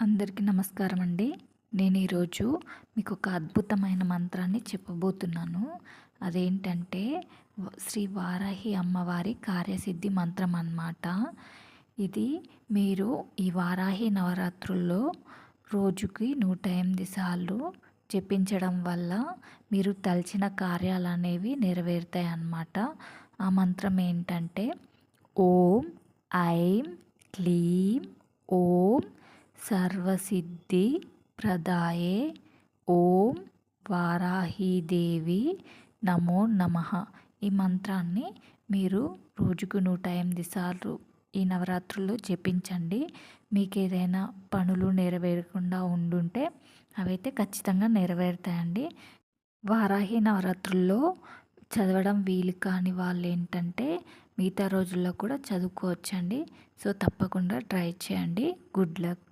అందరికీ నమస్కారం అండి. నేను ఈరోజు మీకు ఒక అద్భుతమైన మంత్రాన్ని చెప్పబోతున్నాను. అదేంటంటే శ్రీ వారాహి అమ్మవారి కార్యసిద్ధి మంత్రం అన్నమాట. ఇది మీరు ఈ వారాహి నవరాత్రుల్లో రోజుకి నూట ఎనిమిది సార్లు జపించడం వల్ల మీరు తలచిన కార్యాలు అనేవి నెరవేరుతాయి అన్నమాట. ఆ మంత్రం ఏంటంటే ఓం ఐం క్లీం ఓం సర్వసిద్ధి ప్రదాయే. ఓం వారాహీదేవి నమో నమ. ఈ మంత్రాన్ని మీరు రోజుకు నూట ఎనిమిది సార్లు ఈ నవరాత్రుల్లో జపించండి. మీకు ఏదైనా పనులు నెరవేరకుండా ఉండుంటే అవైతే ఖచ్చితంగా నెరవేరుతాయండి. వారాహి నవరాత్రుల్లో చదవడం వీలు కాని వాళ్ళు ఏంటంటే మిగతా రోజుల్లో కూడా చదువుకోవచ్చండి. సో తప్పకుండా ట్రై చేయండి. Good luck.